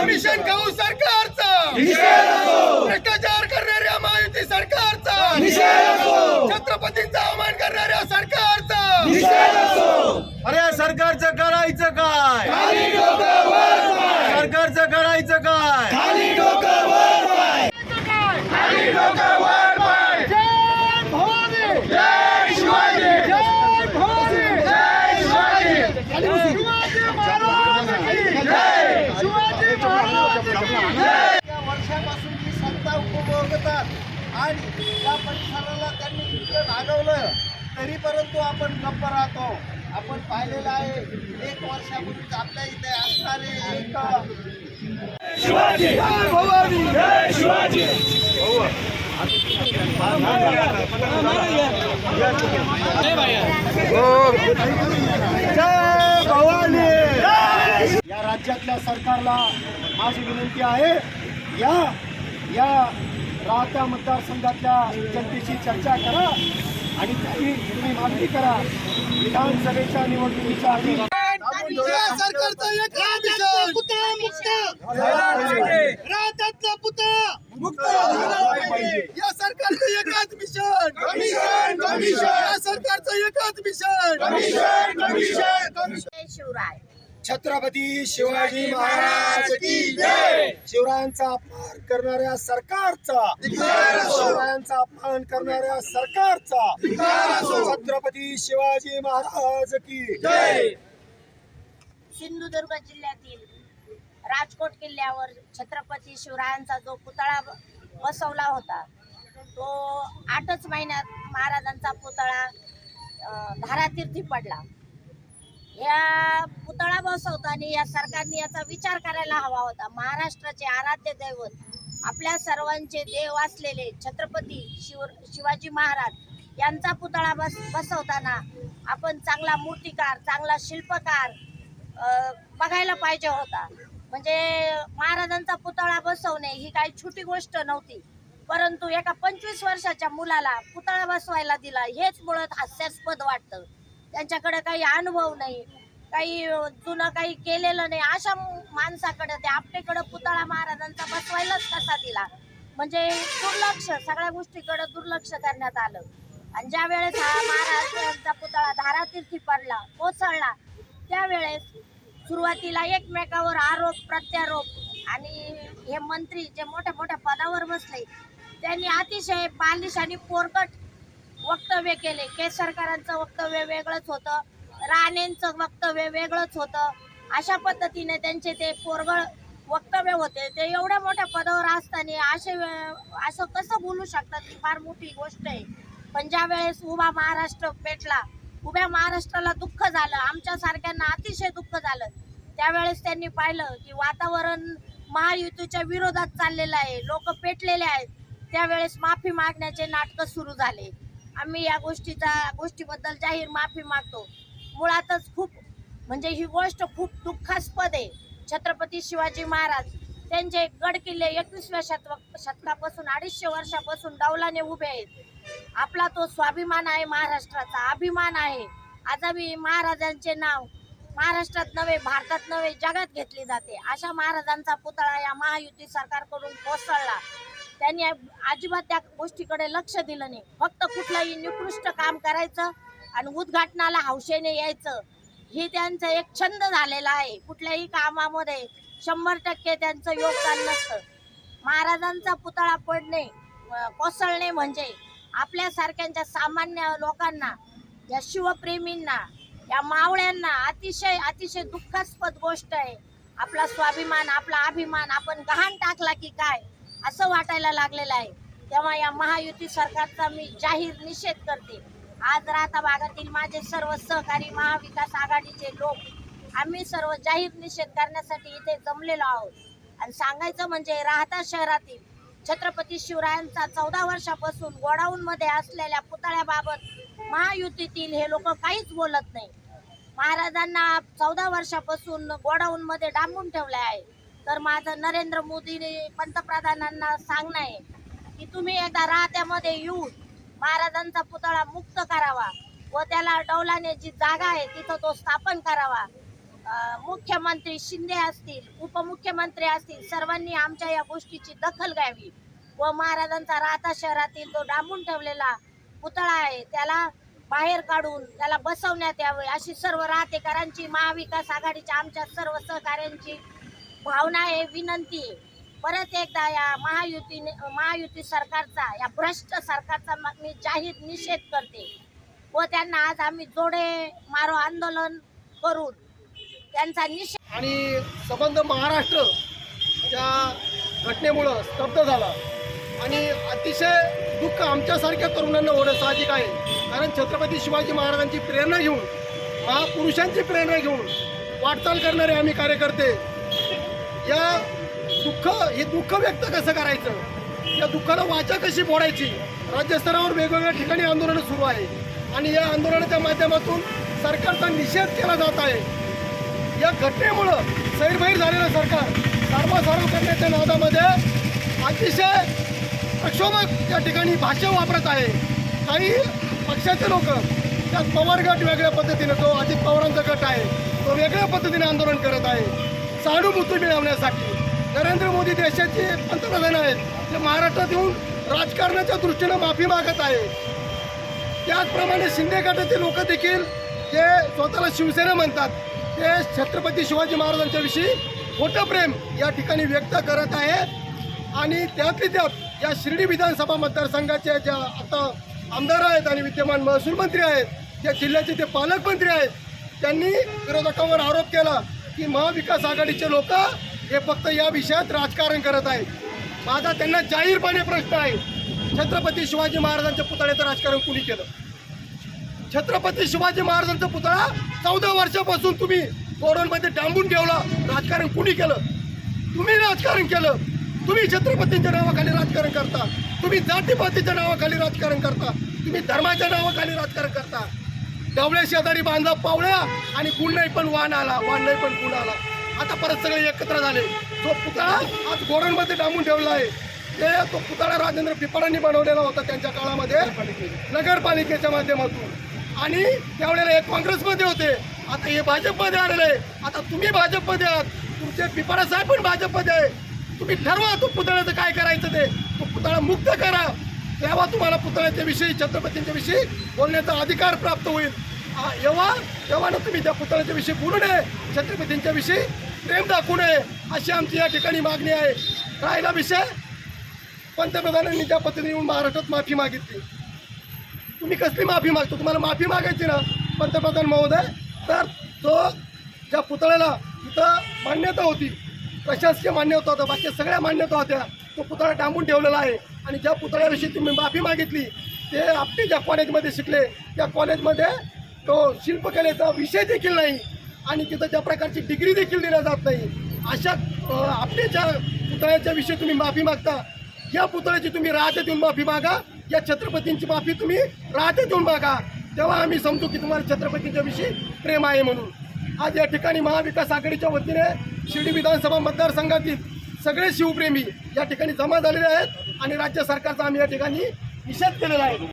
Commission खाऊ सरकारचा. भ्रष्टाचार करणाऱ्या महायुती सरकारचा. छत्रपतींचा अवमान करणाऱ्या सरकारचा. अरे या सरकारचं करायचं काय सरकारचं करायचं काय वर्षापासून ही सत्ता उपभोगतात आणि या परिसराला त्यांनी इतकं नागवलं तरी परंतु आपण गप्प राहतो. आपण पाहिलेलं आहे एक वर्षापूर्वी आपल्या इथे असणारे एक जय भवानी! जय भवानी या राज्यातल्या सरकारला माझी विनंती आहे या या राहत्या मतदारसंघातल्या जनतेशी चर्चा करा आणि काही तुम्ही मागणी करा. विधानसभेच्या निवडणुकीच्या आधी या सरकारचं एकच मिशन. कमिशन कमिशन या सरकारचं एकच मिशन कमिशन कमिशन जय शिवराय छत्रपती शिवाजी महाराज की जय! शिवरायांचा अपमान करणाऱ्या सरकारचा! शिवरायांचा अपमान करणाऱ्या सरकारचा! छत्रपती शिवाजी महाराज की जय! सिंधुदुर्ग जिल्ह्यातील राजकोट किल्ल्यावर छत्रपती शिवरायांचा जो पुतळा बसवला होता तो आठच महिन्यात महाराजांचा पुतळा धारातीर्थी पडला. या पुतळा बसवताना या सरकारने याचा विचार करायला हवा होता. महाराष्ट्राचे आराध्य दैवत आपल्या सर्वांचे देव असलेले छत्रपती शिव शिवाजी महाराज यांचा पुतळा बस बसवताना आपण चांगला मूर्तिकार चांगला शिल्पकार बघायला पाहिजे होता. म्हणजे महाराजांचा पुतळा बसवणे ही काही छोटी गोष्ट नव्हती. परंतु एका पंचवीस वर्षाच्या मुलाला पुतळा बसवायला दिला. हेच मुळात हास्यास्पद वाटतं. त्यांच्याकडे काही अनुभव नाही काही जुनं काही केलेलं नाही. अशा माणसाकडे ते आपटेकडे पुतळा महाराजांचा बसवायलाच कसा दिला? म्हणजे दुर्लक्ष सगळ्या गोष्टीकडे दुर्लक्ष करण्यात आलं. आणि ज्या वेळेस हा महाराजांचा पुतळा धारातीर्थी पडला कोसळला त्यावेळेस सुरुवातीला एकमेकावर आरोप प्रत्यारोप आणि हे मंत्री जे मोठ्या मोठ्या पदावर बसले त्यांनी अतिशय बालिश आणि पोरकट वक्तव्य केले. केसरकरांचं वक्तव्य वेगळंच होतं. राणेंचं वक्तव्य वेगळंच होतं. अशा पद्धतीने त्यांचे ते पोरगळ वक्तव्य होते. ते एवढ्या मोठ्या पदावर असताना असे असं कसं बोलू शकतात ही फार मोठी गोष्ट आहे. पण ज्या वेळेस उभा महाराष्ट्र पेटला उभ्या महाराष्ट्राला दुःख झालं आमच्या सारख्यांना अतिशय दुःख झालं त्यावेळेस त्यांनी पाहिलं की वातावरण महायुतीच्या विरोधात चाललेलं आहे. लोक पेटलेले आहेत. त्यावेळेस माफी मागण्याचे नाटकं सुरू झाले. आम्ही या गोष्टीचा गोष्टीबद्दल जाहीर माफी मागतो. मुळातच खूप म्हणजे ही गोष्ट खूप दुःखास्पद आहे. छत्रपती शिवाजी महाराज त्यांचे गड किल्ले एकवीसव्या शतक शतकापासून अडीचशे वर्षापासून डौलाने उभे आहेत. आपला तो स्वाभिमान आहे महाराष्ट्राचा अभिमान आहे. आज आम्ही महाराजांचे नाव महाराष्ट्रात नव्हे भारतात नव्हे जगात घेतले जाते. अशा महाराजांचा पुतळा या महायुती सरकारकडून कोसळला. त्यांनी अजिबात त्या गोष्टीकडे लक्ष दिलं नाही. फक्त कुठलंही निकृष्ट काम करायचं आणि उद्घाटनाला हौशेने यायचं. हे त्यांचं एक छंद झालेला आहे. कुठल्याही कामामध्ये शंभर टक्के त्यांचं योगदान नसतं. महाराजांचा पुतळा पडणे कोसळणे म्हणजे आपल्यासारख्यांच्या सामान्य लोकांना या शिवप्रेमींना या मावळ्यांना अतिशय अतिशय दुःखास्पद गोष्ट आहे. आपला स्वाभिमान आपला अभिमान आपण गहाण टाकला की काय? असं वाटायला लागलेलं आहे. तेव्हा या महायुती सरकारचा मी जाहीर निषेध करते. आज राहता भागातील माझे सर्व सहकारी महाविकास आघाडीचे लोक आम्ही सर्व जाहीर निषेध करण्यासाठी इथे जमलेलो आहोत. आणि सांगायचं म्हणजे राहता शहरातील छत्रपती शिवरायांचा चौदा वर्षापासून गोडाऊन मध्ये असलेल्या पुतळ्याबाबत महायुतीतील हे लोक काहीच बोलत नाही. महाराजांना चौदा वर्षापासून गोडाऊन मध्ये डांबून ठेवले आहे. तर माझं नरेंद्र मोदीने पंतप्रधानांना सांगणं आहे की तुम्ही एकदा राहत्यामध्ये येऊन महाराजांचा पुतळा मुक्त करावा व त्याला डौलाने जी जागा आहे तिथं तो स्थापन करावा. मुख्यमंत्री शिंदे असतील उपमुख्यमंत्री असतील सर्वांनी आमच्या या गोष्टीची दखल घ्यावी व महाराजांचा राहता शहरातील जो डांबून ठेवलेला पुतळा आहे त्याला बाहेर काढून त्याला बसवण्यात यावे अशी सर्व राहतेकरांची महाविकास आघाडीच्या आमच्या सर्व सहकाऱ्यांची भावना आहे विनंती आहे. परत एकदा या महायुतीने महायुती सरकारचा या भ्रष्ट सरकारचा मी जाहीर निषेध करते. व त्यांना आज आम्ही जोडे मारो आंदोलन करून त्यांचा निषेध आणि संबंध महाराष्ट्र या घटनेमुळं स्तब्ध झाला. आणि अतिशय दुःख आमच्यासारख्या तरुणांना होणं साहजिक आहे. कारण छत्रपती शिवाजी महाराजांची प्रेरणा घेऊन महापुरुषांची प्रेरणा घेऊन वाटचाल करणारे आम्ही कार्यकर्ते या दुःख हे दुःख व्यक्त कसं करायचं? या दुःखाला वाचा कशी फोडायची राज्यस्तरावर वेगवेगळ्या ठिकाणी आंदोलनं सुरू आहे. आणि या आंदोलनाच्या माध्यमातून सरकारचा निषेध केला जात आहे. या घटनेमुळं सैरभैर झालेलं सरकार सारवासारव करण्याच्या नादामध्ये अतिशय प्रक्षोभक या ठिकाणी भाषा वापरत आहे. काही पक्षाचे लोक त्यात पवार गट वेगळ्या पद्धतीनं जो अजित पवारांचा गट आहे तो वेगळ्या पद्धतीने आंदोलन करत आहे. सहानुभूती मिळवण्यासाठी नरेंद्र मोदी देशाचे पंतप्रधान आहेत. ते महाराष्ट्रात येऊन राजकारणाच्या दृष्टीनं माफी मागत आहे त्याचप्रमाणे शिंदे गटाचे लोक देखील जे स्वतःला शिवसेना म्हणतात ते छत्रपती शिवाजी महाराजांच्याविषयी खोटं प्रेम या ठिकाणी व्यक्त करत आहेत. आणि त्यातली त्यात या शिर्डी विधानसभा मतदारसंघाच्या ज्या आता आमदार आहेत आणि विद्यमान महसूल मंत्री आहेत या जिल्ह्याचे ते पालकमंत्री आहेत त्यांनी विरोधकांवर आरोप केला की महाविकास आघाडीचे लोक हे फक्त या विषयात राजकारण करत आहेत. माझा त्यांना जाहीरपणे प्रश्न आहे छत्रपती शिवाजी महाराजांच्या पुतळ्याचं राजकारण कुणी केलं? छत्रपती शिवाजी महाराजांचा पुतळा चौदा वर्षापासून तुम्ही गोडाऊनमध्ये डांबून ठेवला राजकारण कुणी केलं? तुम्ही राजकारण केलं. तुम्ही छत्रपतींच्या नावाखाली राजकारण करता. तुम्ही जातीपातीच्या नावाखाली राजकारण करता. तुम्ही धर्माच्या नावाखाली राजकारण करता. डवळ्या शेजारी बांधला पावळ्या आणि गुण नाही पण वाण आला वाण नाही पण गुण आला. आता परत सगळे एकत्र झाले. तो पुतळा आज गोडाऊनमध्ये डांबून ठेवला आहे. ते तो पुतळा राजेंद्र पिपाडांनी बनवलेला होता त्यांच्या काळामध्ये नगरपालिकेच्या माध्यमातून. आणि त्यावेळेला हे काँग्रेसमध्ये होते. आता हे भाजपमध्ये आलेले आहे. आता तुम्ही भाजपमध्ये आहात. तुमचे पिपाडा साहेब पण भाजपमध्ये आहे. तुम्ही ठरवा तो पुतळ्याचं काय करायचं ते. तो पुतळा मुक्त करा. तेव्हा तुम्हाला पुतळ्याच्या विषयी छत्रपतींच्या विषयी बोलण्याचा अधिकार प्राप्त होईल. एव्हा तेव्हा ना तुम्ही त्या पुतळ्याच्या विषयी बोलू नये छत्रपतींच्या विषयी प्रेम दाखवू नये अशी आमची या ठिकाणी मागणी आहे. राहिला विषय? पंतप्रधानांनी त्या पद्धतीने येऊन महाराष्ट्रात माफी मागितली. तुम्ही कसली माफी मागतो? तुम्हाला माफी मागायची ना पंतप्रधान महोदय? तर तो ज्या पुतळ्याला तिथं मान्यता होती प्रशासकीय मान्यता होता बाकी सगळ्या मान्यता होत्या तो पुतळा डांबून ठेवलेला आहे. आणि ज्या पुतळ्याविषयी तुम्ही माफी मागितली ते आपली ज्या कॉलेजमध्ये शिकले त्या कॉलेजमध्ये तो शिल्पकलेचा विषय देखील नाही आणि तिथं त्या प्रकारची डिग्री देखील दिल्या जात नाही. अशा अ, आपल्या ज्या पुतळ्याच्या विषयी तुम्ही माफी मागता या पुतळ्याची तुम्ही राहते देऊन माफी मागा या छत्रपतींची माफी तुम्ही राहते देऊन मागा. तेव्हा आम्ही समजू की तुम्हाला छत्रपतींच्या विषयी प्रेम आहे म्हणून. आज या ठिकाणी महाविकास आघाडीच्या वतीने शिर्डी विधानसभा मतदारसंघातील सगळे शिवप्रेमी या ठिकाणी जमा झालेले आहेत आणि राज्य सरकारचा आम्ही या ठिकाणी निषेध केलेला आहे.